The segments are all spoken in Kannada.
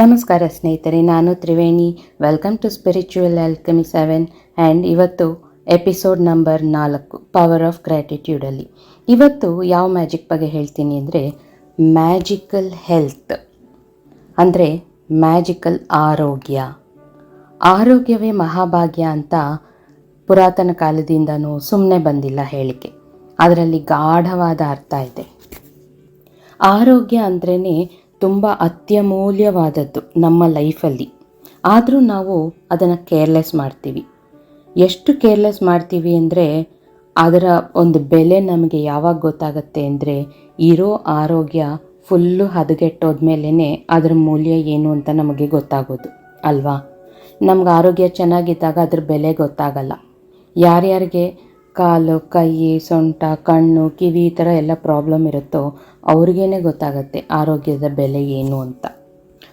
ನಮಸ್ಕಾರ ಸ್ನೇಹಿತರೆ, ನಾನು Triveni. Welcome to spiritual alchemy seven and ಇವತ್ತು ಎಪಿಸೋಡ್ ನಂಬರ್ ನಾಲ್ಕು ಪವರ್ ಆಫ್ ಗ್ರ್ಯಾಟಿಟ್ಯೂಡಲ್ಲಿ ಇವತ್ತು ಯಾವ ಮ್ಯಾಜಿಕ್ ಬಗ್ಗೆ ಹೇಳ್ತೀನಿ ಅಂದರೆ ಮ್ಯಾಜಿಕಲ್ ಹೆಲ್ತ್ ಅಂದರೆ ಮ್ಯಾಜಿಕಲ್ ಆರೋಗ್ಯ. ಆರೋಗ್ಯವೇ ಮಹಾಭಾಗ್ಯ ಅಂತ ಪುರಾತನ ಕಾಲದಿಂದನೂ ಸುಮ್ಮನೆ ಬಂದಿಲ್ಲ ಹೇಳಿಕೆ. ಅದರಲ್ಲಿ ಗಾಢವಾದ ಅರ್ಥ ಇದೆ. ಆರೋಗ್ಯ ಅಂದ್ರೇ ತುಂಬ ಅತ್ಯಮೂಲ್ಯವಾದದ್ದು ನಮ್ಮ ಲೈಫಲ್ಲಿ. ಆದರೂ ನಾವು ಅದನ್ನು ಕೇರ್ಲೆಸ್ ಮಾಡ್ತೀವಿ. ಎಷ್ಟು ಕೇರ್ಲೆಸ್ ಮಾಡ್ತೀವಿ ಅಂದರೆ ಅದರ ಒಂದು ಬೆಲೆ ನಮಗೆ ಯಾವಾಗ ಗೊತ್ತಾಗುತ್ತೆ ಅಂದರೆ ಇರೋ ಆರೋಗ್ಯ ಫುಲ್ಲು ಹದಗೆಟ್ಟೋದ್ಮೇಲೇ ಅದರ ಮೌಲ್ಯ ಏನು ಅಂತ ನಮಗೆ ಗೊತ್ತಾಗೋದು, ಅಲ್ವಾ? ನಮ್ಗೆ ಆರೋಗ್ಯ ಚೆನ್ನಾಗಿದ್ದಾಗ ಅದ್ರ ಬೆಲೆ ಗೊತ್ತಾಗಲ್ಲ. ಯಾರ್ಯಾರಿಗೆ ಕಾಲು, ಕೈ, ಸೊಂಟ, ಕಣ್ಣು, ಕಿವಿ ಈ ಥರ ಎಲ್ಲ ಪ್ರಾಬ್ಲಮ್ ಇರುತ್ತೋ ಅವ್ರಿಗೇ ಗೊತ್ತಾಗುತ್ತೆ ಆರೋಗ್ಯದ ಬೆಲೆ ಏನು ಅಂತ.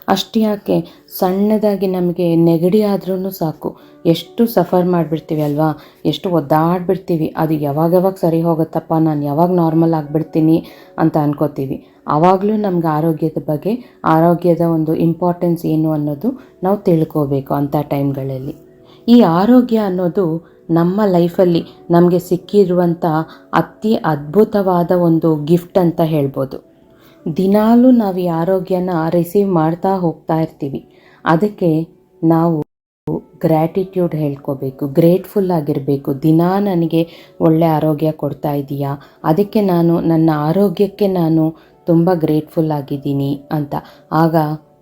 ಅಷ್ಟು ಯಾಕೆ? ಸಣ್ಣದಾಗಿ ನಮಗೆ ನೆಗಡಿ ಆದ್ರೂ ಸಾಕು. ಎಷ್ಟು ಸಫರ್ ಮಾಡಿಬಿಡ್ತೀವಿ ಅಲ್ವಾ? ಎಷ್ಟು ಒದ್ದಾಡ್ಬಿಡ್ತೀವಿ? ಅದು ಯಾವಾಗ ಯಾವಾಗ ಸರಿ ಹೋಗುತ್ತಪ್ಪ? ನಾನು ಯಾವಾಗ ನಾರ್ಮಲ್ ಆಗಿಬಿಡ್ತೀನಿ ಅಂತ ಅನ್ಕೋತೀವಿ. ಆವಾಗಲೂ ನಮ್ಗೆ ಆರೋಗ್ಯದ ಬಗ್ಗೆ, ಆರೋಗ್ಯದ ಒಂದು ಇಂಪಾರ್ಟೆನ್ಸ್ ಏನು ಅನ್ನೋದು ನಾವು ತಿಳ್ಕೋಬೇಕು ಅಂಥ ಟೈಮ್ಗಳಲ್ಲಿ ಈ ಆರೋಗ್ಯ ಅನ್ನೋದು ನಮ್ಮ ಲೈಫಲ್ಲಿ ನಮಗೆ ಸಿಕ್ಕಿರುವಂಥ ಅತಿ ಅದ್ಭುತವಾದ ಒಂದು ಗಿಫ್ಟ್ ಅಂತ ಹೇಳ್ಬೋದು. ದಿನಾಲೂ ನಾವು ಈ ಆರೋಗ್ಯನ ರಿಸೀವ್ ಮಾಡ್ತಾ ಹೋಗ್ತಾ ಇರ್ತೀವಿ. ಅದಕ್ಕೆ ನಾವು ಗ್ರ್ಯಾಟಿಟ್ಯೂಡ್ ಹೇಳ್ಕೋಬೇಕು, ಗ್ರೇಟ್ಫುಲ್ ಆಗಿರಬೇಕು. ದಿನಾ ನನಗೆ ಒಳ್ಳೆ ಆರೋಗ್ಯ ಕೊಡ್ತಾ ಇದೆಯಾ? ಅದಕ್ಕೆ ನಾನು, ನನ್ನ ಆರೋಗ್ಯಕ್ಕೆ ನಾನು ತುಂಬ ಗ್ರೇಟ್ಫುಲ್ ಆಗಿದ್ದೀನಿ ಅಂತ. ಆಗ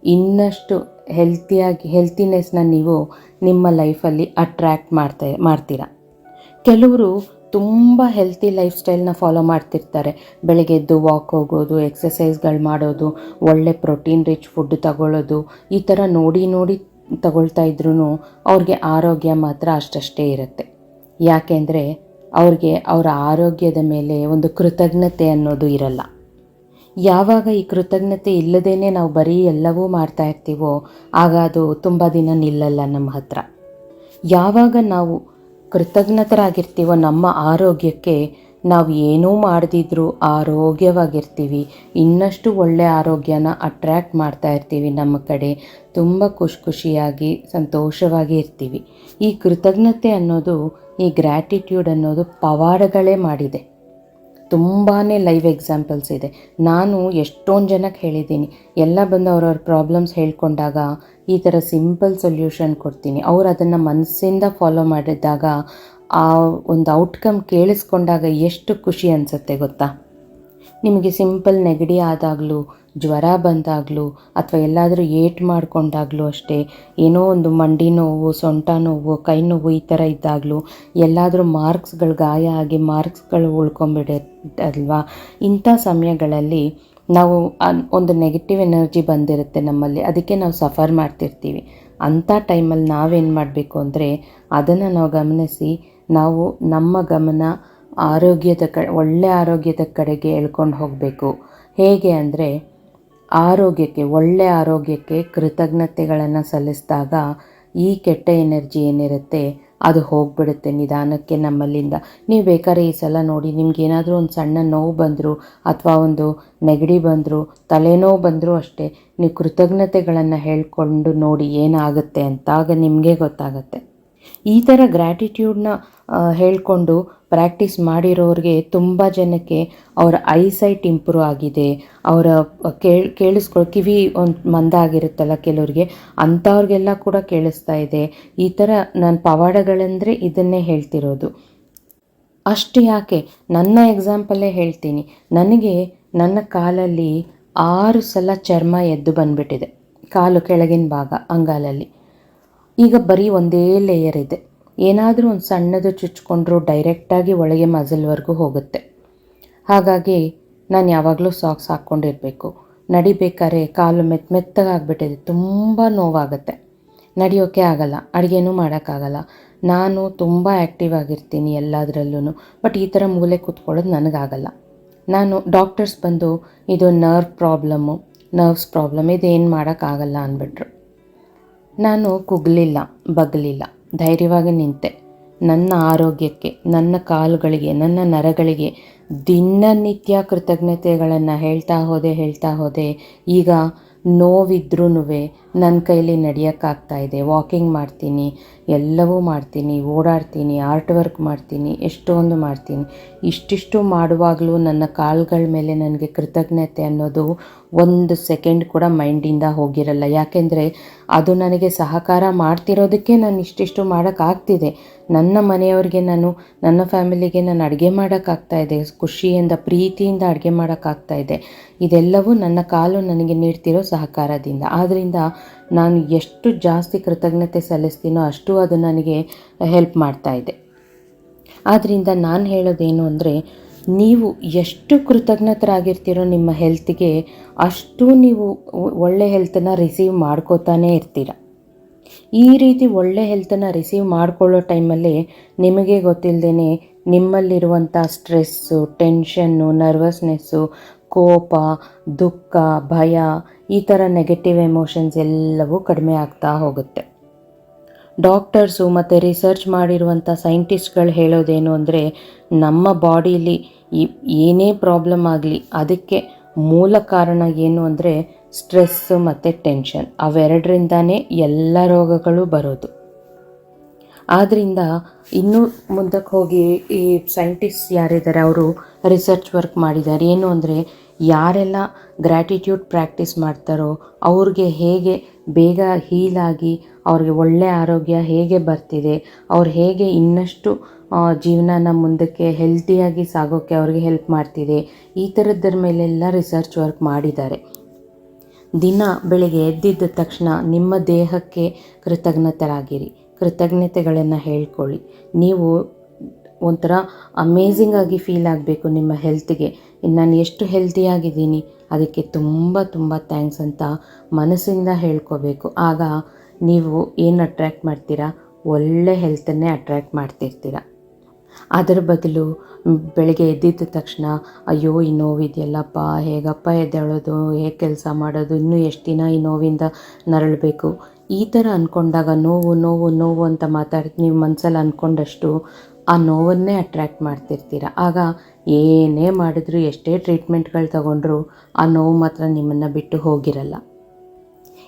ಇನ್ನಷ್ಟು ಹೆಲ್ತಿಯಾಗಿ ಹೆಲ್ತಿನೆಸ್ನ ನೀವು ನಿಮ್ಮ ಲೈಫಲ್ಲಿ ಅಟ್ರ್ಯಾಕ್ಟ್ ಮಾಡ್ತಾ, ಮಾಡ್ತೀರಾ. ಕೆಲವರು ತುಂಬ ಹೆಲ್ತಿ ಲೈಫ್ ಸ್ಟೈಲ್ನ ಫಾಲೋ ಮಾಡ್ತಿರ್ತಾರೆ. ಬೆಳಗ್ಗೆ ಎದ್ದು ವಾಕ್ ಹೋಗೋದು ಎಕ್ಸಸೈಸ್ಗಳು ಮಾಡೋದು, ಒಳ್ಳೆ ಪ್ರೋಟೀನ್ ರಿಚ್ ಫುಡ್ ತಗೊಳ್ಳೋದು, ಈ ಥರ ನೋಡಿ ನೋಡಿ ತಗೊಳ್ತಾ ಇದ್ರೂ ಅವ್ರಿಗೆ ಆರೋಗ್ಯ ಮಾತ್ರ ಅಷ್ಟಷ್ಟೇ ಇರುತ್ತೆ. ಯಾಕೆಂದರೆ ಅವ್ರಿಗೆ ಅವರ ಆರೋಗ್ಯದ ಮೇಲೆ ಒಂದು ಕೃತಜ್ಞತೆ ಅನ್ನೋದು ಇರಲ್ಲ. ಯಾವಾಗ ಈ ಕೃತಜ್ಞತೆ ಇಲ್ಲದೇನೆ ನಾವು ಬರೀ ಎಲ್ಲವೂ ಮಾಡ್ತಾ ಇರ್ತೀವೋ, ಆಗ ಅದು ತುಂಬ ದಿನ ನಿಲ್ಲಲ್ಲ ನಮ್ಮ ಹತ್ರ. ಯಾವಾಗ ನಾವು ಕೃತಜ್ಞತರಾಗಿರ್ತೀವೋ ನಮ್ಮ ಆರೋಗ್ಯಕ್ಕೆ, ನಾವು ಏನೂ ಮಾಡದಿದ್ರೂ ಆರೋಗ್ಯವಾಗಿರ್ತೀವಿ. ಇನ್ನಷ್ಟು ಒಳ್ಳೆಯ ಆರೋಗ್ಯನ ಅಟ್ರ್ಯಾಕ್ಟ್ ಮಾಡ್ತಾ ಇರ್ತೀವಿ ನಮ್ಮ ಕಡೆ. ತುಂಬ ಖುಷಿ ಖುಷಿಯಾಗಿ, ಸಂತೋಷವಾಗಿ ಇರ್ತೀವಿ. ಈ ಕೃತಜ್ಞತೆ ಅನ್ನೋದು, ಈ ಗ್ರ್ಯಾಟಿಟ್ಯೂಡ್ ಅನ್ನೋದು ಪವಾಡಗಳೇ ಮಾಡಿದೆ. ತುಂಬಾ ಲೈವ್ ಎಕ್ಸಾಂಪಲ್ಸ್ ಇದೆ. ನಾನು ಎಷ್ಟೊಂದು ಜನಕ್ಕೆ ಹೇಳಿದ್ದೀನಿ. ಎಲ್ಲ ಬಂದು ಅವ್ರವ್ರ ಪ್ರಾಬ್ಲಮ್ಸ್ ಹೇಳ್ಕೊಂಡಾಗ ಈ ಥರ ಸಿಂಪಲ್ ಸೊಲ್ಯೂಷನ್ ಕೊಡ್ತೀನಿ. ಅವ್ರು ಅದನ್ನು ಮನಸ್ಸಿಂದ ಫಾಲೋ ಮಾಡಿದಾಗ ಆ ಒಂದು ಔಟ್ಕಮ್ ಕೇಳಿಸ್ಕೊಂಡಾಗ ಎಷ್ಟು ಖುಷಿ ಅನಿಸುತ್ತೆ ಗೊತ್ತಾ? ನಿಮಗೆ ಸಿಂಪಲ್ ನೆಗಡಿ ಆದಾಗಲೂ ಜ್ವರ ಬಂದಾಗಲೂ ಅಥವಾ ಎಲ್ಲಾದರೂ ಏಟ್ ಮಾಡಿಕೊಂಡಾಗಲೂ ಅಷ್ಟೇ, ಏನೋ ಒಂದು ಮಂಡಿ ನೋವು, ಸೊಂಟ ನೋವು, ಕೈ ನೋವು ಈ ಥರ ಇದ್ದಾಗಲೂ ಎಲ್ಲಾದರೂ ಮಾರ್ಕ್ಸ್ಗಳು ಗಾಯ ಆಗಿ ಮಾರ್ಕ್ಸ್ಗಳು ಉಳ್ಕೊಂಬಿಡುತ್ತಲ್ವಾ? ಇಂಥ ಸಮಯಗಳಲ್ಲಿ ನಾವು ಒಂದು ನೆಗೆಟಿವ್ ಎನರ್ಜಿ ಬಂದಿರುತ್ತೆ ನಮ್ಮಲ್ಲಿ, ಅದಕ್ಕೆ ನಾವು ಸಫರ್ ಮಾಡ್ತಿರ್ತೀವಿ. ಅಂಥ ಟೈಮಲ್ಲಿ ನಾವೇನು ಮಾಡಬೇಕು ಅಂದರೆ ಅದನ್ನು ನಾವು ಗಮನಿಸಿ, ನಾವು ನಮ್ಮ ಗಮನ ಆರೋಗ್ಯದ ಕ ಒಳ್ಳೆಯ ಆರೋಗ್ಯದ ಕಡೆಗೆ ಎಳ್ಕೊಂಡು ಹೋಗಬೇಕು. ಹೇಗೆ ಅಂದರೆ ಆರೋಗ್ಯಕ್ಕೆ ಒಳ್ಳೆಯ ಆರೋಗ್ಯಕ್ಕೆ ಕೃತಜ್ಞತೆಗಳನ್ನು ಸಲ್ಲಿಸಿದಾಗ ಈ ಕೆಟ್ಟ ಎನರ್ಜಿ ಏನಿರುತ್ತೆ, ಅದು ಹೋಗಿಬಿಡುತ್ತೆ ನಿಧಾನಕ್ಕೆ ನಮ್ಮಲ್ಲಿಂದ. ನೀವು ಬೇಕಾದ್ರೆ ಈ ಸಲ ನೋಡಿ ನಿಮಗೇನಾದರೂ ಒಂದು ಸಣ್ಣ ನೋವು ಬಂದರೂ ಅಥವಾ ಒಂದು ನೆಗಡಿ ಬಂದರೂ, ತಲೆನೋವು ಬಂದರೂ ಅಷ್ಟೇ, ನೀವು ಕೃತಜ್ಞತೆಗಳನ್ನು ಹೇಳ್ಕೊಂಡು ನೋಡಿ ಏನಾಗುತ್ತೆ ಅಂತ ಆಗ ನಿಮಗೆ ಗೊತ್ತಾಗುತ್ತೆ. ಈ ಥರ ಗ್ರ್ಯಾಟಿಟ್ಯೂಡ್ನ ಹೇಳಿಕೊಂಡು ಪ್ರಾಕ್ಟೀಸ್ ಮಾಡಿರೋರಿಗೆ ತುಂಬ ಜನಕ್ಕೆ ಅವರ ಐಸೈಟ್ ಇಂಪ್ರೂವ್ ಆಗಿದೆ. ಅವರ ಕೇಳಿ ಕೇಳಿಸ್ಕೊ ಕಿವಿ ಒಂದು ಮಂದ ಆಗಿರುತ್ತಲ್ಲ ಕೆಲವರಿಗೆ, ಅಂಥವ್ರಿಗೆಲ್ಲ ಕೂಡ ಕೇಳಿಸ್ತಾ ಇದೆ. ಈ ಥರ ನಾನು ಪವಾಡಗಳಂದರೆ ಇದನ್ನೇ ಹೇಳ್ತಿರೋದು. ಅಷ್ಟು ಯಾಕೆ? ನನ್ನ ಎಕ್ಸಾಂಪಲ್ಲೇ ಹೇಳ್ತೀನಿ. ನನಗೆ ನನ್ನ ಕಾಲಲ್ಲಿ ಆರು ಸಲ ಚರ್ಮ ಎದ್ದು ಬಂದುಬಿಟ್ಟಿದೆ. ಕಾಲು ಕೆಳಗಿನ ಭಾಗ, ಅಂಗಾಲಲ್ಲಿ. ಈಗ ಬರೀ ಒಂದೇ ಲೇಯರ್ ಇದೆ. ಏನಾದರೂ ಒಂದು ಸಣ್ಣದು ಚುಚ್ಕೊಂಡ್ರೂ ಡೈರೆಕ್ಟಾಗಿ ಒಳಗೆ ಮಜಲ್ವರೆಗೂ ಹೋಗುತ್ತೆ. ಹಾಗಾಗಿ ನಾನು ಯಾವಾಗಲೂ ಸಾಕ್ಸ್ ಹಾಕ್ಕೊಂಡಿರಬೇಕು. ನಡಿಬೇಕಾದ್ರೆ ಕಾಲು ಮೆತ್ತ ಮೆತ್ತಗಾಗ್ಬಿಟ್ಟಿದೆ ತುಂಬ ನೋವಾಗುತ್ತೆ. ನಡೆಯೋಕ್ಕೆ ಆಗಲ್ಲ, ಅಡುಗೆನೂ ಮಾಡೋಕ್ಕಾಗಲ್ಲ. ನಾನು ತುಂಬ ಆ್ಯಕ್ಟಿವ್ ಆಗಿರ್ತೀನಿ ಎಲ್ಲದರಲ್ಲೂ ಬಟ್ ಈ ಥರ ಮೂಲೆ ಕೂತ್ಕೊಳ್ಳೋದು ನನಗಾಗಲ್ಲ. ನಾನು ಡಾಕ್ಟರ್ಸ್ ಬಂದು ಇದು ನರ್ವ್ ಪ್ರಾಬ್ಲಮ್ಮು ನರ್ವ್ಸ್ ಪ್ರಾಬ್ಲಮ್ ಇದೇನು ಮಾಡೋಕ್ಕಾಗಲ್ಲ ಅಂದ್ಬಿಟ್ರು. ನಾನು ಕುಗ್ಲಿಲ್ಲ, ಬಗ್ಲಿಲ್ಲ. ಧೈರ್ಯವಾಗಿ ನಿಂತೆ. ನನ್ನ ಆರೋಗ್ಯಕ್ಕೆ, ನನ್ನ ಕಾಲುಗಳಿಗೆ, ನನ್ನ ನರಗಳಿಗೆ ದಿನನಿತ್ಯ ಕೃತಜ್ಞತೆಗಳನ್ನು ಹೇಳ್ತಾ ಹೋದೆ ಹೇಳ್ತಾ ಹೋದೆ. ಈಗ ನೋವಿದ್ರೂ ನನ್ನ ಕೈಲಿ ನಡೆಯೋಕ್ಕಾಗ್ತಾ ಇದೆ. ವಾಕಿಂಗ್ ಮಾಡ್ತೀನಿ, ಎಲ್ಲವೂ ಮಾಡ್ತೀನಿ, ಓಡಾಡ್ತೀನಿ, ಆರ್ಟ್ ವರ್ಕ್ ಮಾಡ್ತೀನಿ, ಎಷ್ಟೊಂದು ಮಾಡ್ತೀನಿ. ಇಷ್ಟಿಷ್ಟು ಮಾಡುವಾಗಲೂ ನನ್ನ ಕಾಲುಗಳ ಮೇಲೆ ನನಗೆ ಕೃತಜ್ಞತೆ ಅನ್ನೋದು ಒಂದು ಸೆಕೆಂಡ್ ಕೂಡ ಮೈಂಡಿಂದ ಹೋಗಿರಲ್ಲ. ಯಾಕೆಂದರೆ ಅದು ನನಗೆ ಸಹಕಾರ ಮಾಡ್ತಿರೋದಕ್ಕೆ ನಾನು ಇಷ್ಟಿಷ್ಟು ಮಾಡೋಕ್ಕಾಗ್ತಿದೆ. ನನ್ನ ಮನೆಯವ್ರಿಗೆ ನಾನು, ನನ್ನ ಫ್ಯಾಮಿಲಿಗೆ ನಾನು ಅಡುಗೆ ಮಾಡೋಕ್ಕಾಗ್ತಾ ಇದೆ. ಖುಷಿಯಿಂದ, ಪ್ರೀತಿಯಿಂದ ಅಡುಗೆ ಮಾಡೋಕ್ಕಾಗ್ತಾ ಇದೆ. ಇದೆಲ್ಲವೂ ನನ್ನ ಕಾಲು ನನಗೆ ನೀಡ್ತಿರೋ ಸಹಕಾರದಿಂದ. ಆದ್ದರಿಂದ ನಾನು ಎಷ್ಟು ಜಾಸ್ತಿ ಕೃತಜ್ಞತೆ ಸಲ್ಲಿಸ್ತೀನೋ ಅಷ್ಟು ಅದು ನನಗೆ ಹೆಲ್ಪ್ ಮಾಡ್ತಾ ಇದೆ. ಆದ್ದರಿಂದ ನಾನು ಹೇಳೋದೇನು ಅಂದರೆ, ನೀವು ಎಷ್ಟು ಕೃತಜ್ಞತರಾಗಿರ್ತೀರೋ ನಿಮ್ಮ ಹೆಲ್ತ್ಗೆ ಅಷ್ಟು ನೀವು ಒಳ್ಳೆ ಹೆಲ್ತನ್ನು ರಿಸೀವ್ ಮಾಡ್ಕೋತಾನೇ ಇರ್ತೀರ. ಈ ರೀತಿ ಒಳ್ಳೆ ಹೆಲ್ತನ್ನು ರಿಸೀವ್ ಮಾಡ್ಕೊಳ್ಳೋ ಟೈಮಲ್ಲಿ ನಿಮಗೆ ಗೊತ್ತಿಲ್ಲದೇ ನಿಮ್ಮಲ್ಲಿರುವಂಥ ಸ್ಟ್ರೆಸ್ಸು, ಟೆನ್ಷನ್ನು, ನರ್ವಸ್ನೆಸ್ಸು ಕೋಪ, ದುಃಖ, ಭಯ, ಈ ಥರ ನೆಗೆಟಿವ್ ಎಮೋಷನ್ಸ್ ಎಲ್ಲವೂ ಕಡಿಮೆ ಆಗ್ತಾ ಹೋಗುತ್ತೆ. ಡಾಕ್ಟರ್ಸು ಮತ್ತು ರಿಸರ್ಚ್ ಮಾಡಿರುವಂಥ ಸೈಂಟಿಸ್ಟ್ಗಳು ಹೇಳೋದೇನು ಅಂದರೆ, ನಮ್ಮ ಬಾಡೀಲಿ ಏನೇ ಪ್ರಾಬ್ಲಮ್ ಆಗಲಿ, ಅದಕ್ಕೆ ಮೂಲ ಕಾರಣ ಏನು ಅಂದರೆ ಸ್ಟ್ರೆಸ್ಸು ಮತ್ತು ಟೆನ್ಷನ್ ಅವೆರಡರಿಂದಾನೇ ಎಲ್ಲ ರೋಗಗಳು ಬರೋದು. ಆದ್ದರಿಂದ ಇನ್ನೂ ಮುಂದಕ್ಕೆ ಹೋಗಿ ಈ ಸೈಂಟಿಸ್ಟ್ ಯಾರಿದ್ದಾರೆ, ಅವರು ರಿಸರ್ಚ್ ವರ್ಕ್ ಮಾಡಿದ್ದಾರೆ. ಏನು ಅಂದರೆ, ಯಾರೆಲ್ಲ ಗ್ರ್ಯಾಟಿಟ್ಯೂಡ್ ಪ್ರಾಕ್ಟೀಸ್ ಮಾಡ್ತಾರೋ, ಅವ್ರಿಗೆ ಹೇಗೆ ಬೇಗ ಹೀಲಾಗಿ ಅವ್ರಿಗೆ ಒಳ್ಳೆಯ ಆರೋಗ್ಯ ಹೇಗೆ ಬರ್ತಿದೆ, ಅವ್ರು ಹೇಗೆ ಇನ್ನಷ್ಟು ಜೀವನನ ಮುಂದಕ್ಕೆ ಹೆಲ್ತಿಯಾಗಿ ಸಾಗೋಕ್ಕೆ ಅವ್ರಿಗೆ ಹೆಲ್ಪ್ ಮಾಡ್ತಿದೆ, ಈ ಥರದ್ದರ ಮೇಲೆಲ್ಲ ರಿಸರ್ಚ್ ವರ್ಕ್ ಮಾಡಿದ್ದಾರೆ. ದಿನ ಬೆಳಿಗ್ಗೆ ಎದ್ದಿದ್ದ ತಕ್ಷಣ ನಿಮ್ಮ ದೇಹಕ್ಕೆ ಕೃತಜ್ಞತರಾಗಿರಿ. ಕೃತಜ್ಞತೆಗಳನ್ನು ಹೇಳ್ಕೊಳ್ಳಿ. ನೀವು ಒಂಥರ ಅಮೇಝಿಂಗ್ ಆಗಿ ಫೀಲ್ ಆಗಬೇಕು ನಿಮ್ಮ ಹೆಲ್ತ್ಗೆ ನಾನು ಎಷ್ಟು ಹೆಲ್ತಿಯಾಗಿದ್ದೀನಿ ಅದಕ್ಕೆ ತುಂಬ ತುಂಬ ಥ್ಯಾಂಕ್ಸ್ ಅಂತ ಮನಸ್ಸಿಂದ ಹೇಳ್ಕೋಬೇಕು. ಆಗ ನೀವು ಏನು ಅಟ್ರ್ಯಾಕ್ಟ್ ಮಾಡ್ತೀರಾ? ಒಳ್ಳೆ ಹೆಲ್ತನ್ನೇ ಅಟ್ರ್ಯಾಕ್ಟ್ ಮಾಡ್ತಿರ್ತೀರ. ಅದರ ಬದಲು ಬೆಳಗ್ಗೆ ಎದ್ದಿದ್ದ ತಕ್ಷಣ, ಅಯ್ಯೋ, ಈ ನೋವಿದೆಯಲ್ಲಪ್ಪ, ಹೇಗಪ್ಪ ಎದ್ದೇಳೋದು, ಹೇಗೆ ಕೆಲಸ ಮಾಡೋದು, ಇನ್ನೂ ಎಷ್ಟು ದಿನ ಈ ನೋವಿಂದ ನರಳಬೇಕು? ಈ ಥರ ಅಂದ್ಕೊಂಡಾಗ ನೋವು ನೋವು ನೋವು ಅಂತ ಮಾತಾಡಿ, ನೀವು ಮನಸ್ಸಲ್ಲಿ ಅಂದ್ಕೊಂಡಷ್ಟು ಆ ನೋವನ್ನೇ ಅಟ್ರ್ಯಾಕ್ಟ್ ಮಾಡ್ತಿರ್ತೀರ. ಆಗ ಏನೇ ಮಾಡಿದ್ರು, ಎಷ್ಟೇ ಟ್ರೀಟ್ಮೆಂಟ್ಗಳು ತಗೊಂಡ್ರು ಆ ನೋವು ಮಾತ್ರ ನಿಮ್ಮನ್ನು ಬಿಟ್ಟು ಹೋಗಿರಲ್ಲ.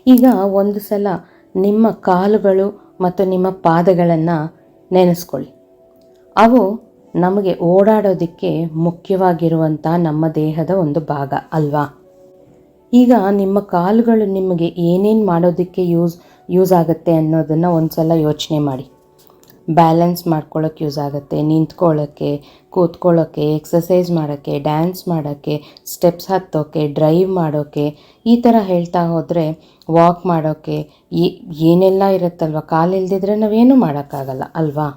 ಈಗ ಒಂದು ಸಲ ನಿಮ್ಮ ಕಾಲುಗಳು ಮತ್ತು ನಿಮ್ಮ ಪಾದಗಳನ್ನು ನೆನೆಸ್ಕೊಳ್ಳಿ. ಅವು ನಮಗೆ ಓಡಾಡೋದಕ್ಕೆ ಮುಖ್ಯವಾಗಿರುವಂಥ ನಮ್ಮ ದೇಹದ ಒಂದು ಭಾಗ ಅಲ್ವಾ? ಈಗ ನಿಮ್ಮ ಕಾಲುಗಳು ನಿಮಗೆ ಏನೇನು ಮಾಡೋದಕ್ಕೆ ಯೂಸ್ ಯೂಸ್ ಆಗುತ್ತೆ ಅನ್ನೋದನ್ನು ಒಂದು ಸಲ ಯೋಚನೆ ಮಾಡಿ. ಬ್ಯಾಲೆನ್ಸ್ ಮಾಡ್ಕೊಳ್ಳೋಕೆ ಯೂಸ್ ಆಗುತ್ತೆ. ನಿಂತ್ಕೊಳ್ಳೋಕ್ಕೆ ಕೂತ್ಕೊಳ್ಳೋಕ್ಕೆ ಎಕ್ಸಸೈಸ್ ಮಾಡೋಕ್ಕೆ, ಡ್ಯಾನ್ಸ್ ಮಾಡೋಕ್ಕೆ, ಸ್ಟೆಪ್ಸ್ ಹತ್ತೋಕ್ಕೆ ಡ್ರೈವ್ ಮಾಡೋಕ್ಕೆ ಈ ಥರ ಹೇಳ್ತಾ ಹೋದರೆ, ವಾಕ್ ಮಾಡೋಕ್ಕೆ ಏನೆಲ್ಲ ಇರುತ್ತಲ್ವ, ಕಾಲಿಲ್ದಿದ್ರೆ ನಾವೇನು ಮಾಡೋಕ್ಕಾಗಲ್ಲ, ಅಲ್ವಾ?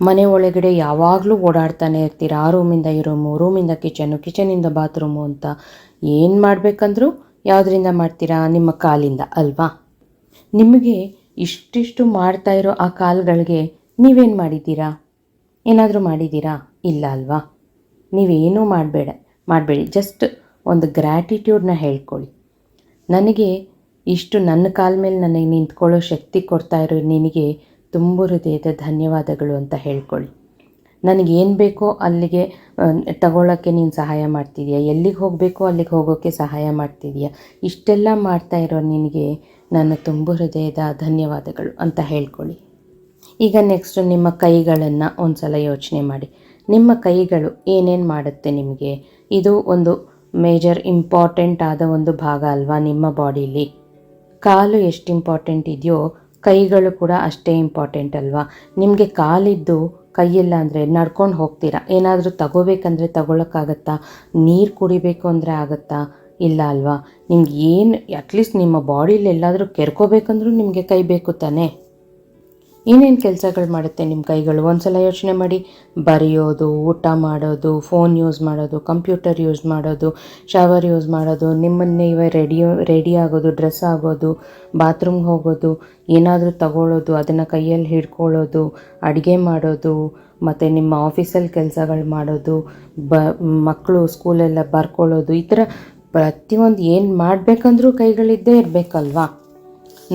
ಮನೆ ಒಳಗಡೆ ಯಾವಾಗಲೂ ಓಡಾಡ್ತಾನೆ ಇರ್ತೀರ? ಆ ರೂಮಿಂದ ಈ ರೂಮು ರೂಮಿಂದ ಕಿಚನು ಕಿಚನಿಂದ ಬಾತ್ರೂಮು ಅಂತ ಏನು ಮಾಡಬೇಕಂದ್ರೂ ಯಾವುದರಿಂದ ಮಾಡ್ತೀರಾ? ನಿಮ್ಮ ಕಾಲಿಂದ ಅಲ್ವಾ? ನಿಮಗೆ ಇಷ್ಟಿಷ್ಟು ಮಾಡ್ತಾ ಇರೋ ಆ ಕಾಲುಗಳಿಗೆ ನೀವೇನು ಮಾಡಿದ್ದೀರಾ? ಏನಾದರೂ ಮಾಡಿದ್ದೀರಾ? ಇಲ್ಲ ಅಲ್ವಾ? ನೀವೇನೂ ಮಾಡಬೇಡ, ಮಾಡಬೇಡಿ. ಜಸ್ಟ್ ಒಂದು ಗ್ರ್ಯಾಟಿಟ್ಯೂಡ್ನ ಹೇಳ್ಕೊಳ್ಳಿ. ನನಗೆ ಇಷ್ಟು ನನ್ನ ಕಾಲ ಮೇಲೆ ನನಗೆ ನಿಂತ್ಕೊಳ್ಳೋ ಶಕ್ತಿ ಕೊಡ್ತಾ ಇರೋ ನಿನಗೆ ತುಂಬ ಹೃದಯದ ಧನ್ಯವಾದಗಳು ಅಂತ ಹೇಳ್ಕೊಳ್ಳಿ. ಏನು ಬೇಕೋ ಅಲ್ಲಿಗೆ ತಗೊಳ್ಳೋಕ್ಕೆ ನೀನು ಸಹಾಯ ಮಾಡ್ತಿದೀಯಾ? ಎಲ್ಲಿಗೆ ಹೋಗಬೇಕೋ ಅಲ್ಲಿಗೆ ಹೋಗೋಕ್ಕೆ ಸಹಾಯ ಮಾಡ್ತಿದೀಯಾ? ಇಷ್ಟೆಲ್ಲ ಮಾಡ್ತಾ ಇರೋ ನಿನಗೆ ನನ್ನ ತುಂಬ ಹೃದಯದ ಧನ್ಯವಾದಗಳು ಅಂತ ಹೇಳ್ಕೊಳ್ಳಿ. ಈಗ ನೆಕ್ಸ್ಟು ನಿಮ್ಮ ಕೈಗಳನ್ನು ಒಂದು ಸಲ ಯೋಚನೆ ಮಾಡಿ. ನಿಮ್ಮ ಕೈಗಳು ಏನೇನು ಮಾಡುತ್ತೆ ನಿಮಗೆ? ಇದು ಒಂದು ಮೇಜರ್ ಇಂಪಾರ್ಟೆಂಟ್ ಆದ ಒಂದು ಭಾಗ ಅಲ್ವಾ ನಿಮ್ಮ ಬಾಡೀಲಿ ಕಾಲು ಎಷ್ಟು ಇಂಪಾರ್ಟೆಂಟ್ ಇದೆಯೋ ಕೈಗಳು ಕೂಡ ಅಷ್ಟೇ ಇಂಪಾರ್ಟೆಂಟ್ ಅಲ್ವಾ? ನಿಮಗೆ ಕಾಲಿದ್ದು ಕೈಯಿಲ್ಲ ಅಂದರೆ ನಡ್ಕೊಂಡು ಹೋಗ್ತೀರಾ? ಏನಾದರೂ ತಗೋಬೇಕಂದ್ರೆ ತಗೊಳಕ್ಕಾಗತ್ತಾ? ನೀರು ಕುಡಿಬೇಕು ಅಂದರೆ ಆಗುತ್ತಾ? ಇಲ್ಲ ಅಲ್ವಾ? ನಿಮ್ಗೆ ಏನು ಅಟ್ಲೀಸ್ಟ್ ನಿಮ್ಮ ಬಾಡಿಲಿ ಎಲ್ಲಾದರೂ ಕೆರ್ಕೋಬೇಕಂದ್ರೂ ನಿಮಗೆ ಕೈ ಬೇಕು ತಾನೇ? ಏನೇನು ಕೆಲಸಗಳು ಮಾಡುತ್ತೆ ನಿಮ್ಮ ಕೈಗಳು? ಒಂದ್ಸಲ ಯೋಚನೆ ಮಾಡಿ. ಬರೆಯೋದು, ಊಟ ಮಾಡೋದು ಫೋನ್ ಯೂಸ್ ಮಾಡೋದು ಕಂಪ್ಯೂಟರ್ ಯೂಸ್ ಮಾಡೋದು ಶವರ್ ಯೂಸ್ ಮಾಡೋದು, ನಿಮ್ಮನ್ನೇ ನೀವೇ ರೆಡಿ ರೆಡಿ ಆಗೋದು ಡ್ರೆಸ್ ಆಗೋದು ಬಾತ್ರೂಮ್ಗೆ ಹೋಗೋದು, ಏನಾದರೂ ತಗೊಳ್ಳೋದು ಅದನ್ನು ಕೈಯಲ್ಲಿ ಹಿಡ್ಕೊಳ್ಳೋದು, ಅಡುಗೆ ಮಾಡೋದು, ಮತ್ತು ನಿಮ್ಮ ಆಫೀಸಲ್ಲಿ ಕೆಲಸಗಳು ಮಾಡೋದು, ಬ ಮಕ್ಕಳು ಸ್ಕೂಲೆಲ್ಲ ಬರ್ಕೊಳ್ಳೋದು, ಈ ಥರ ಪ್ರತಿಯೊಂದು ಏನು ಮಾಡಬೇಕಂದ್ರೂ ಕೈಗಳಿದ್ದೇ ಇರಬೇಕಲ್ವಾ?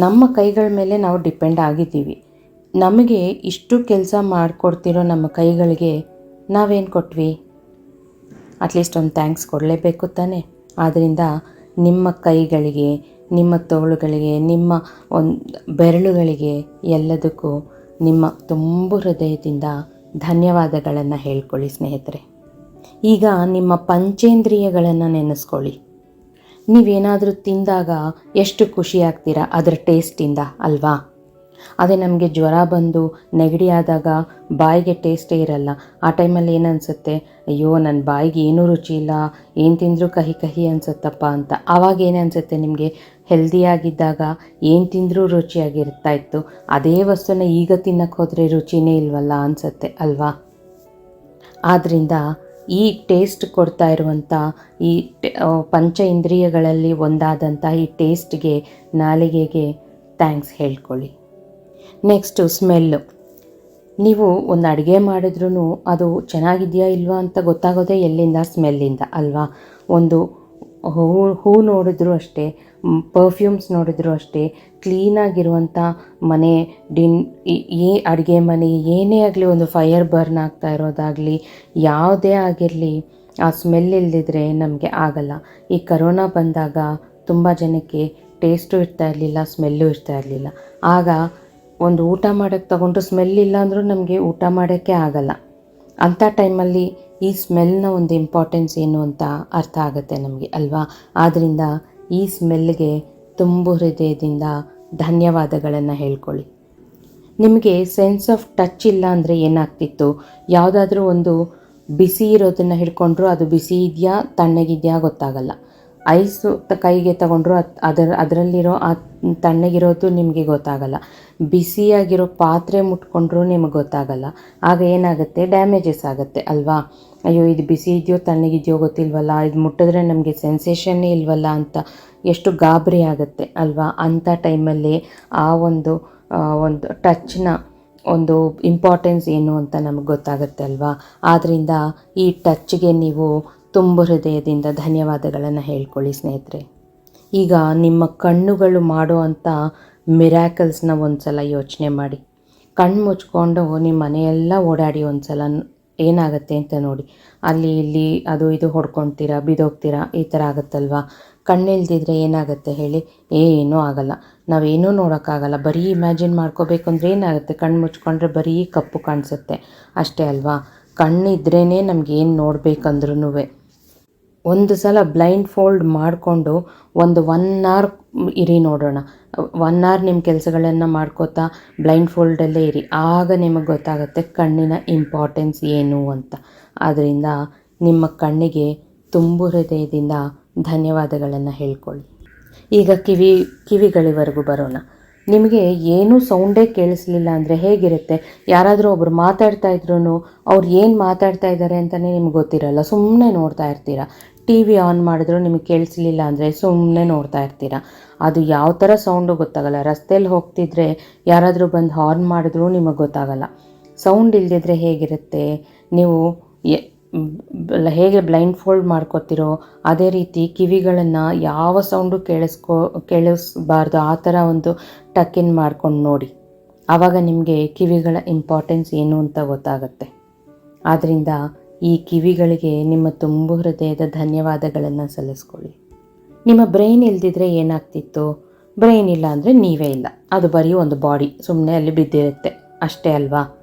ನಮ್ಮ ಕೈಗಳ ಮೇಲೆ ನಾವು ಡಿಪೆಂಡ್ ಆಗಿದ್ದೀವಿ. ನಮಗೆ ಇಷ್ಟು ಕೆಲಸ ಮಾಡಿಕೊಡ್ತಿರೋ ನಮ್ಮ ಕೈಗಳಿಗೆ ನಾವೇನು ಕೊಟ್ವಿ? ಅಟ್ಲೀಸ್ಟ್ ಒಂದು ಥ್ಯಾಂಕ್ಸ್ ಕೊಡಲೇಬೇಕು ತಾನೆ. ಆದ್ದರಿಂದ ನಿಮ್ಮ ಕೈಗಳಿಗೆ, ನಿಮ್ಮ ತೋಳುಗಳಿಗೆ, ನಿಮ್ಮ ಒಂದು ಬೆರಳುಗಳಿಗೆ ಎಲ್ಲದಕ್ಕೂ ನಿಮ್ಮ ತುಂಬ ಹೃದಯದಿಂದ ಧನ್ಯವಾದಗಳನ್ನು ಹೇಳ್ಕೊಳ್ಳಿ ಸ್ನೇಹಿತರೆ. ಈಗ ನಿಮ್ಮ ಪಂಚೇಂದ್ರಿಯಗಳನ್ನು ನೆನೆಸ್ಕೊಳ್ಳಿ. ನೀವೇನಾದರೂ ತಿಂದಾಗ ಎಷ್ಟು ಖುಷಿ ಆಗ್ತೀರಾ ಅದರ ಟೇಸ್ಟಿಂದ ಅಲ್ವಾ? ಅದೇ ನಮಗೆ ಜ್ವರ ಬಂದು ನೆಗಡಿ ಆದಾಗ ಬಾಯಿಗೆ ಟೇಸ್ಟೇ ಇರಲ್ಲ. ಆ ಟೈಮಲ್ಲಿ ಏನು ಅನಿಸುತ್ತೆ? ಅಯ್ಯೋ ನನ್ನ ಬಾಯಿಗೆ ಏನೂ ರುಚಿ ಇಲ್ಲ. ಏನು ತಿಂದರೂ ಕಹಿ ಕಹಿ ಅನಿಸುತ್ತಪ್ಪ ಅಂತ. ಆವಾಗ ಏನು ಅನಿಸುತ್ತೆ ನಿಮಗೆ? ಹೆಲ್ದಿಯಾಗಿದ್ದಾಗ ಏನು ತಿಂದರೂ ರುಚಿಯಾಗಿರ್ತಾ ಇತ್ತು. ಅದೇ ವಸ್ತುನ ಈಗ ತಿನ್ನಕ್ಕೆ ಹೋದರೆ ರುಚಿನೇ ಇಲ್ವಲ್ಲ ಅನಿಸುತ್ತೆ ಅಲ್ವಾ? ಆದ್ದರಿಂದ ಈ ಟೇಸ್ಟ್ ಕೊಡ್ತಾ ಇರುವಂಥ ಈ ಪಂಚ ಇಂದ್ರಿಯಗಳಲ್ಲಿ ಒಂದಾದಂಥ ಈ ಟೇಸ್ಟ್ಗೆ ನಾಲಿಗೆಗೆ ಥ್ಯಾಂಕ್ಸ್ ಹೇಳ್ಕೊಳ್ಳಿ. ನೆಕ್ಸ್ಟು ಸ್ಮೆಲ್ಲು ನೀವು ಒಂದು ಅಡುಗೆ ಮಾಡಿದ್ರೂ ಅದು ಚೆನ್ನಾಗಿದೆಯಾ ಇಲ್ವಾ ಅಂತ ಗೊತ್ತಾಗೋದೇ ಎಲ್ಲಿಂದ ಸ್ಮೆಲ್ಲಿಂದ ಅಲ್ವಾ? ಒಂದು ಹೂ ಹೂ ನೋಡಿದ್ರು ಅಷ್ಟೇ ಪರ್ಫ್ಯೂಮ್ಸ್ ನೋಡಿದ್ರು ಅಷ್ಟೇ ಕ್ಲೀನಾಗಿರುವಂಥ ಮನೆ, ಡಿನ್ ಏ ಅಡುಗೆ ಮನೆ ಏನೇ ಆಗಲಿ ಒಂದು ಫೈಯರ್ ಬರ್ನ್ ಆಗ್ತಾ ಇರೋದಾಗಲಿ, ಯಾವುದೇ ಆಗಿರಲಿ, ಆ ಸ್ಮೆಲ್ ಇಲ್ಲದಿದ್ರೆ ನಮಗೆ ಆಗಲ್ಲ. ಈ ಕರೋನಾ ಬಂದಾಗ ತುಂಬ ಜನಕ್ಕೆ ಟೇಸ್ಟು ಇರ್ತಾ ಇರಲಿಲ್ಲ ಸ್ಮೆಲ್ಲು ಇರ್ತಾ ಇರಲಿಲ್ಲ. ಆಗ ಒಂದು ಊಟ ಮಾಡೋಕ್ಕೆ ತಗೊಂಡ್ರು ಸ್ಮೆಲ್ ಇಲ್ಲ ಅಂದರೂ ನಮಗೆ ಊಟ ಮಾಡೋಕ್ಕೆ ಆಗಲ್ಲ. ಅಂಥ ಟೈಮಲ್ಲಿ ಈ ಸ್ಮೆಲ್ನ ಒಂದು ಇಂಪಾರ್ಟೆನ್ಸ್ ಏನು ಅಂತ ಅರ್ಥ ಆಗುತ್ತೆ ನಮಗೆ, ಅಲ್ವಾ? ಆದ್ದರಿಂದ ಈ ಸ್ಮೆಲ್ಗೆ ತುಂಬು ಹೃದಯದಿಂದ ಧನ್ಯವಾದಗಳನ್ನು ಹೇಳ್ಕೊಳ್ಳಿ. ನಿಮಗೆ ಸೆನ್ಸ್ ಆಫ್ ಟಚ್ ಇಲ್ಲ ಅಂದರೆ ಏನಾಗ್ತಿತ್ತು? ಯಾವುದಾದ್ರೂ ಒಂದು ಬಿಸಿ ಇರೋದನ್ನು ಹಿಡ್ಕೊಂಡ್ರೂ ಅದು ಬಿಸಿ ಇದೆಯಾ, ತಣ್ಣಗಿದೆಯಾ ಗೊತ್ತಾಗಲ್ಲ. ಐಸು ತ ಕೈಗೆ ತಗೊಂಡ್ರು, ಅದು ಅದರ, ಅದರಲ್ಲಿರೋ ಆ ತಣ್ಣಗಿರೋದು ನಿಮಗೆ ಗೊತ್ತಾಗಲ್ಲ. ಬಿಸಿಯಾಗಿರೋ ಪಾತ್ರೆ ಮುಟ್ಕೊಂಡ್ರೂ ನಿಮಗೆ ಗೊತ್ತಾಗಲ್ಲ. ಆಗ ಏನಾಗುತ್ತೆ? ಡ್ಯಾಮೇಜಸ್ ಆಗುತ್ತೆ ಅಲ್ವಾ? ಅಯ್ಯೋ, ಇದು ಬಿಸಿ ಇದೆಯೋ, ತಣ್ಣಗಿದೆಯೋ ಗೊತ್ತಿಲ್ವಲ್ಲ? ಇದು ಮುಟ್ಟಿದ್ರೆ ನಮಗೆ ಸೆನ್ಸೇಷನ್ನೇ ಇಲ್ವಲ್ಲ ಅಂತ ಎಷ್ಟು ಗಾಬರಿ ಆಗುತ್ತೆ ಅಲ್ವಾ? ಅಂಥ ಟೈಮಲ್ಲಿ ಆ ಒಂದು ಒಂದು ಟಚ್ನ ಒಂದು ಇಂಪಾರ್ಟೆನ್ಸ್ ಏನು ಅಂತ ನಮಗೆ ಗೊತ್ತಾಗುತ್ತೆ ಅಲ್ವಾ? ಆದ್ದರಿಂದ ಈ ಟಚ್ಗೆ ನೀವು ತುಂಬ ಹೃದಯದಿಂದ ಧನ್ಯವಾದಗಳನ್ನು ಹೇಳ್ಕೊಳ್ಳಿ ಸ್ನೇಹಿತರೆ. ಈಗ ನಿಮ್ಮ ಕಣ್ಣುಗಳು ಮಾಡೋ ಅಂಥ ಮಿರಾಕಲ್ಸ್ನ ಒಂದು ಸಲ ಯೋಚನೆ ಮಾಡಿ. ಕಣ್ಣು ಮುಚ್ಕೊಂಡು ನಿಮ್ಮ ಮನೆಯೆಲ್ಲ ಓಡಾಡಿ ಒಂದು ಸಲ ಏನಾಗುತ್ತೆ ಅಂತ ನೋಡಿ. ಅಲ್ಲಿ ಇಲ್ಲಿ ಅದು ಇದು ಹೊಡ್ಕೊತೀರಾ ಬಿದೋಗ್ತೀರಾ ಈ ಥರ ಆಗುತ್ತಲ್ವಾ? ಕಣ್ಣಿಲ್ದಿದ್ರೆ ಏನಾಗುತ್ತೆ ಹೇಳಿ? ಏನೂ ಆಗಲ್ಲ. ನಾವೇನೂ ನೋಡೋಕ್ಕಾಗಲ್ಲ. ಬರೀ ಇಮ್ಯಾಜಿನ್ ಮಾಡ್ಕೋಬೇಕು ಅಂದರೆ ಏನಾಗುತ್ತೆ? ಕಣ್ಣು ಮುಚ್ಕೊಂಡ್ರೆ ಬರೀ ಕಪ್ಪು ಕಾಣಿಸುತ್ತೆ. ಅಷ್ಟೇ ಅಲ್ವಾ? ಕಣ್ಣಿದ್ರೇ ನಮ್ಗೆ ಏನು ನೋಡಬೇಕಂದ್ರೂ ಒಂದು ಸಲ ಬ್ಲೈಂಡ್ ಫೋಲ್ಡ್ ಮಾಡಿಕೊಂಡು ಒಂದು ಒನ್ ಅವರ್ ಇರಿ ನೋಡೋಣ. ಒನ್ ಅವರ್ ನಿಮ್ಮ ಕೆಲಸಗಳನ್ನು ಮಾಡ್ಕೋತಾ ಬ್ಲೈಂಡ್ ಫೋಲ್ಡಲ್ಲೇ ಇರಿ. ಆಗ ನಿಮಗೆ ಗೊತ್ತಾಗುತ್ತೆ ಕಣ್ಣಿನ ಇಂಪಾರ್ಟೆನ್ಸ್ ಏನು ಅಂತ. ಆದ್ದರಿಂದ ನಿಮ್ಮ ಕಣ್ಣಿಗೆ ತುಂಬು ಹೃದಯದಿಂದ ಧನ್ಯವಾದಗಳನ್ನು ಹೇಳ್ಕೊಳ್ಳಿ. ಈಗ ಕಿವಿ, ಕಿವಿಗಳಿವರೆಗೂ ಬರೋಣ. ನಿಮಗೆ ಏನೂ ಸೌಂಡೇ ಕೇಳಿಸ್ಲಿಲ್ಲ ಅಂದರೆ ಹೇಗಿರುತ್ತೆ? ಯಾರಾದರೂ ಒಬ್ರು ಮಾತಾಡ್ತಾ ಇದ್ರೂ ಅವ್ರು ಏನು ಮಾತಾಡ್ತಾ ಇದ್ದಾರೆ ಅಂತಲೇ ನಿಮ್ಗೆ ಗೊತ್ತಿರಲ್ಲ. ಸುಮ್ಮನೆ ನೋಡ್ತಾ ಇರ್ತೀರಾ? ಟಿ ವಿ ಆನ್ ಮಾಡಿದ್ರು ನಿಮಗೆ ಕೇಳಿಸ್ಲಿಲ್ಲ ಅಂದರೆ ಸುಮ್ಮನೆ ನೋಡ್ತಾ ಇರ್ತೀರ? ಅದು ಯಾವ ಥರ ಸೌಂಡು ಗೊತ್ತಾಗಲ್ಲ. ರಸ್ತೆಯಲ್ಲಿ ಹೋಗ್ತಿದ್ರೆ ಯಾರಾದರೂ ಬಂದು ಹಾರ್ನ್ ಮಾಡಿದ್ರು ನಿಮಗೆ ಗೊತ್ತಾಗಲ್ಲ. ಸೌಂಡ್ ಇಲ್ಲದಿದ್ರೆ ಹೇಗಿರುತ್ತೆ? ನೀವು ಹೇಗೆ ಬ್ಲೈಂಡ್ ಫೋಲ್ಡ್ ಮಾಡ್ಕೋತಿರೋ ಅದೇ ರೀತಿ ಕಿವಿಗಳನ್ನು ಯಾವ ಸೌಂಡು ಕೇಳಿಸ್ಕೊ, ಕೇಳಿಸ್ಬಾರ್ದು ಆ ಥರ ಒಂದು ಇನ್ ಮಾಡ್ಕೊಂಡು ನೋಡಿ. ಆವಾಗ ನಿಮಗೆ ಕಿವಿಗಳ ಇಂಪಾರ್ಟೆನ್ಸ್ ಏನು ಅಂತ ಗೊತ್ತಾಗುತ್ತೆ. ಆದ್ದರಿಂದ ಈ ಕಿವಿಗಳಿಗೆ ನಿಮ್ಮ ತುಂಬು ಹೃದಯದ ಧನ್ಯವಾದಗಳನ್ನು ಸಲ್ಲಿಸ್ಕೊಳ್ಳಿ. ನಿಮ್ಮ ಬ್ರೈನ್ ಇಲ್ದಿದ್ರೆ ಏನಾಗ್ತಿತ್ತು? ಬ್ರೈನ್ ಇಲ್ಲ ಅಂದರೆ ನೀವೇ ಇಲ್ಲ. ಅದು ಬರೀ ಒಂದು ಬಾಡಿ ಸುಮ್ಮನೆ ಅಲ್ಲಿ ಬಿದ್ದಿರುತ್ತೆ. ಅಷ್ಟೇ ಅಲ್ವಾ?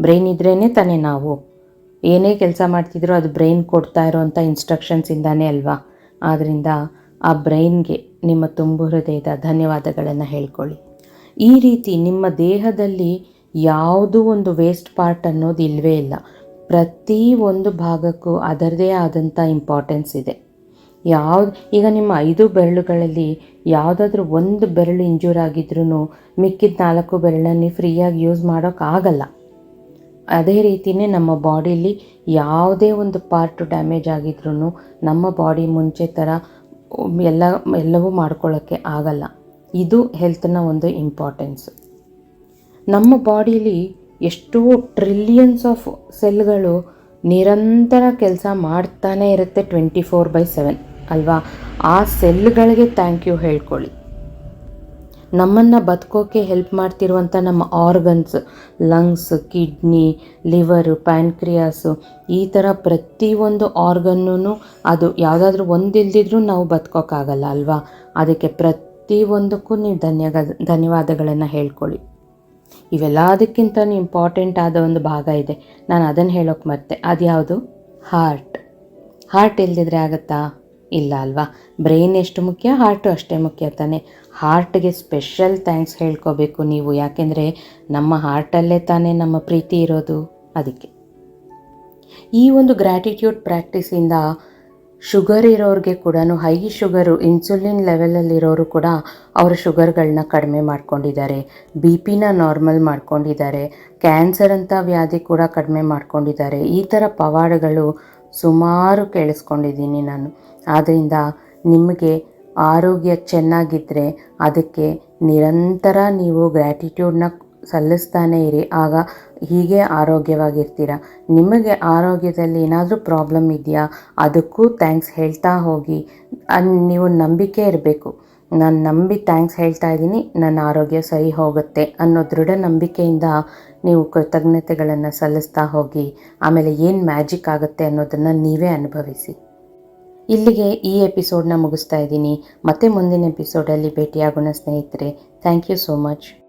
ಬ್ರೈನ್ ಇದ್ರೇ ತಾನೇ ನಾವು. ಏನೇ ಕೆಲಸ ಮಾಡ್ತಿದ್ರು ಅದು ಬ್ರೈನ್ ಕೊಡ್ತಾ ಇರೋವಂಥ ಇನ್ಸ್ಟ್ರಕ್ಷನ್ಸಿಂದಾನೇ ಅಲ್ವಾ? ಆದ್ದರಿಂದ ಆ ಬ್ರೈನ್ಗೆ ನಿಮ್ಮ ತುಂಬು ಹೃದಯದ ಧನ್ಯವಾದಗಳನ್ನು ಹೇಳ್ಕೊಳ್ಳಿ. ಈ ರೀತಿ ನಿಮ್ಮ ದೇಹದಲ್ಲಿ ಯಾವುದೂ ಒಂದು ವೇಸ್ಟ್ ಪಾರ್ಟ್ ಅನ್ನೋದು ಇಲ್ಲವೇ ಇಲ್ಲ. ಪ್ರತಿ ಒಂದು ಭಾಗಕ್ಕೂ ಅದರದೇ ಆದಂಥ ಇಂಪಾರ್ಟೆನ್ಸ್ ಇದೆ. ಯಾವ್ದು, ಈಗ ನಿಮ್ಮ ಐದು ಬೆರಳುಗಳಲ್ಲಿ ಯಾವುದಾದ್ರೂ ಒಂದು ಬೆರಳು ಇಂಜೂರ್ ಆಗಿದ್ರೂ ಮಿಕ್ಕಿದ ನಾಲ್ಕು ಬೆರಳನ್ನು ಫ್ರೀಯಾಗಿ ಯೂಸ್ ಮಾಡೋಕ್ಕಾಗಲ್ಲ. ಅದೇ ರೀತಿಯೇ ನಮ್ಮ ಬಾಡಿಲಿ ಯಾವುದೇ ಒಂದು ಪಾರ್ಟ್ ಡ್ಯಾಮೇಜ್ ಆಗಿದ್ರೂ ನಮ್ಮ ಬಾಡಿ ಮುಂಚೆ ಥರ ಎಲ್ಲ, ಎಲ್ಲವೂ ಮಾಡ್ಕೊಳ್ಳೋಕ್ಕೆ ಆಗಲ್ಲ. ಇದು ಹೆಲ್ತ್ನ ಒಂದು ಇಂಪಾರ್ಟೆನ್ಸ್ ನಮ್ಮ ಬಾಡಿಲಿ ಎಷ್ಟೋ ಟ್ರಿಲಿಯನ್ಸ್ ಆಫ್ ಸೆಲ್ಗಳು ನಿರಂತರ ಕೆಲಸ ಮಾಡ್ತಾನೆ ಇರುತ್ತೆ ಟ್ವೆಂಟಿ ಫೋರ್ ಬೈ ಸೆವೆನ್ ಅಲ್ವಾ? ಆ ಸೆಲ್ಗಳಿಗೆ ಥ್ಯಾಂಕ್ ಯು ಹೇಳ್ಕೊಳ್ಳಿ. ನಮ್ಮನ್ನು ಬದುಕೋಕೆ ಹೆಲ್ಪ್ ಮಾಡ್ತಿರುವಂಥ ನಮ್ಮ organs lungs kidney liver pancreas ಈ ಥರ ಪ್ರತಿಯೊಂದು ಆರ್ಗನ್ನು ಅದು ಯಾವುದಾದ್ರೂ ಒಂದು ಇಲ್ದಿದ್ರೂ ನಾವು ಬದುಕೋಕ್ಕಾಗಲ್ಲ ಅಲ್ವಾ? ಅದಕ್ಕೆ ಪ್ರತಿಯೊಂದಕ್ಕೂ ನೀವು ಧನ್ಯ ಧನ್ಯವಾದಗಳನ್ನು ಹೇಳ್ಕೊಳ್ಳಿ. ಇವೆಲ್ಲದಕ್ಕಿಂತ ಇಂಪಾರ್ಟೆಂಟ್ ಆದ ಒಂದು ಭಾಗ ಇದೆ. ನಾನು ಅದನ್ನು ಹೇಳೋಕೆ ಮತ್ತೆ ಅದ್ಯಾವುದು? ಹಾರ್ಟ್ ಹಾರ್ಟ್ ಇಲ್ದಿದ್ರೆ ಆಗುತ್ತಾ? ಇಲ್ಲ ಅಲ್ವಾ? ಬ್ರೈನ್ ಎಷ್ಟು ಮುಖ್ಯ? ಹಾರ್ಟು ಅಷ್ಟೇ ಮುಖ್ಯ ತಾನೆ. ಹಾರ್ಟ್ಗೆ ಸ್ಪೆಷಲ್ ಥ್ಯಾಂಕ್ಸ್ ಹೇಳ್ಕೋಬೇಕು ನೀವು. ಯಾಕೆಂದರೆ ನಮ್ಮ ಹಾರ್ಟಲ್ಲೇ ತಾನೇ ನಮ್ಮ ಪ್ರೀತಿ ಇರೋದು. ಅದಕ್ಕೆ. ಈ ಒಂದು ಗ್ರ್ಯಾಟಿಟ್ಯೂಡ್ ಪ್ರಾಕ್ಟೀಸಿಂದ ಶುಗರ್ ಇರೋರಿಗೆ ಕೂಡ ಹೈ ಶುಗರು ಇನ್ಸುಲಿನ್ ಲೆವೆಲಲ್ಲಿರೋರು ಕೂಡ ಅವರ ಶುಗರ್ಗಳನ್ನ ಕಡಿಮೆ ಮಾಡ್ಕೊಂಡಿದ್ದಾರೆ. ಬಿ ಪಿನ ನಾರ್ಮಲ್ ಮಾಡ್ಕೊಂಡಿದ್ದಾರೆ. ಕ್ಯಾನ್ಸರ್ ಅಂತ ವ್ಯಾಧಿ ಕೂಡ ಕಡಿಮೆ ಮಾಡ್ಕೊಂಡಿದ್ದಾರೆ. ಈ ಥರ ಪವಾಡಗಳು ಸುಮಾರು ಕೇಳಿಸ್ಕೊಂಡಿದ್ದೀನಿ ನಾನು. ಆದ್ದರಿಂದ ನಿಮಗೆ ಆರೋಗ್ಯ ಚೆನ್ನಾಗಿದ್ದರೆ ಅದಕ್ಕೆ ನಿರಂತರ ನೀವು ಗ್ರ್ಯಾಟಿಟ್ಯೂಡ್ನ ಸಲ್ಲಿಸ್ತಾನೆ ಇರಿ. ಆಗ ಹೀಗೆ ಆರೋಗ್ಯವಾಗಿರ್ತೀರ. ನಿಮಗೆ ಆರೋಗ್ಯದಲ್ಲಿ ಏನಾದರೂ ಪ್ರಾಬ್ಲಮ್ ಇದೆಯಾ, ಅದಕ್ಕೂ ಥ್ಯಾಂಕ್ಸ್ ಹೇಳ್ತಾ ಹೋಗಿ. ನೀವು ನಂಬಿಕೆ ಇರಬೇಕು. ನಾನು ನಂಬಿ ಥ್ಯಾಂಕ್ಸ್ ಹೇಳ್ತಾ ಇದ್ದೀನಿ, ನನ್ನ ಆರೋಗ್ಯ ಸರಿ ಹೋಗುತ್ತೆ ಅನ್ನೋ ದೃಢ ನಂಬಿಕೆಯಿಂದ ನೀವು ಕೃತಜ್ಞತೆಗಳನ್ನು ಸಲ್ಲಿಸ್ತಾ ಹೋಗಿ. ಆಮೇಲೆ ಏನು ಮ್ಯಾಜಿಕ್ ಆಗುತ್ತೆ ಅನ್ನೋದನ್ನು ನೀವೇ ಅನುಭವಿಸಿ. ಇಲ್ಲಿಗೆ ಈ ಎಪಿಸೋಡ್ನ ಮುಗಿಸ್ತಾ ಇದ್ದೀನಿ. ಮತ್ತೆ ಮುಂದಿನ ಎಪಿಸೋಡಲ್ಲಿ ಭೇಟಿಯಾಗೋಣ ಸ್ನೇಹಿತರೆ. Thank you so much